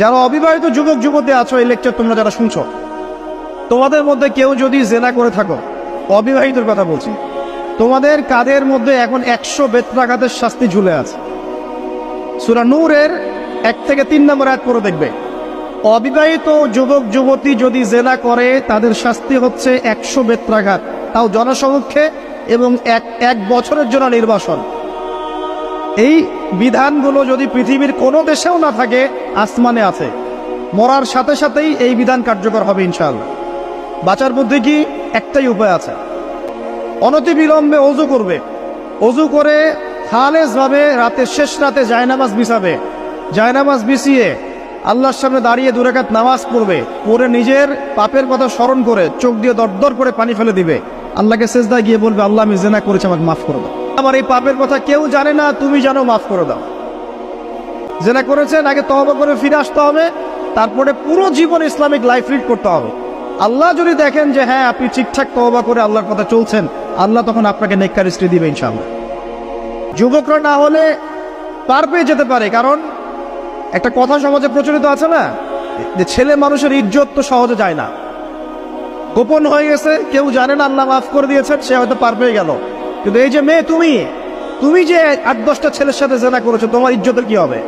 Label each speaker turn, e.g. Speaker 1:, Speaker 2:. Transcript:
Speaker 1: যারা অবিবাহিত যুবক যুবতী আছো এই লেকচার তোমরা যারা শুনছো, তোমাদের মধ্যে কেউ যদি জেনা করে থাকো, অবিবাহিতর কথা বলছি, তোমাদের কাদের মধ্যে এখন একশো বেত্রাঘাতের শাস্তি ঝুলে আছে? সুরা নূরের এক থেকে তিন নম্বর এক করে দেখবে, অবিবাহিত যুবক যুবতী যদি জেনা করে, তাদের শাস্তি হচ্ছে একশো বেত্রাঘাত। তাও জনসমক্ষে এবং এক এক বছরের জন্য নির্বাসন। এই বিধানগুলো যদি পৃথিবীর কোনো দেশেও না থাকে, আসমানে আছে। মরার সাথে সাথেই এই বিধান কার্যকর হবে ইনশাআল্লাহ। বাঁচার মধ্যে কি একটাই উপায় আছে? অনতিবিলম্বে অজু করবে। অজু করে ভাবে রাতের শেষ রাতে জায়নামাজ বিছাবে। জায়নামাজ বিছিয়ে আল্লাহর সামনে দাঁড়িয়ে দুরাকাত নামাজ পড়বে। পড়ে নিজের পাপের কথা স্মরণ করে চোখ দিয়ে দরদর করে পানি ফেলে দিবে। আল্লাহকে সেজদায় গিয়ে বলবে, আল্লাহ, আমি জেনা করেছি, আমাকে মাফ করে দাও। আমার এই পাপের কথা কেউ জানে না, তুমি জানো, মাফ করে দাও। জেনা করেছেন, আগে তহবা করে ফিরে আসতে হবে, তারপরে পুরো জীবন ইসলামিক লাইফ লিড করতে হবে। আল্লাহ যদি দেখেন যে হ্যাঁ আপনি ঠিকঠাক তহবা করে আল্লাহর কথা চলছেন, আল্লাহ তখন আপনাকে নেককার স্ত্রী দিবে ইনশাআল্লাহ। যুবকরা না হলে পার পেয়ে যেতে পারে, কারণ একটা কথা সমাজে প্রচলিত আছে না, যে ছেলে মানুষের ইজ্জত তো সহজে যায় না। গোপন হয়ে গেছে, কেউ জানে না, আল্লাহ মাফ করে দিয়েছেন, সে হয়তো পার পেয়ে গেল। কিন্তু এই যে মেয়ে তুমি তুমি যে আট দশটা ছেলের সাথে জেনা করেছ, তোমার ইজ্জতের কি হবে?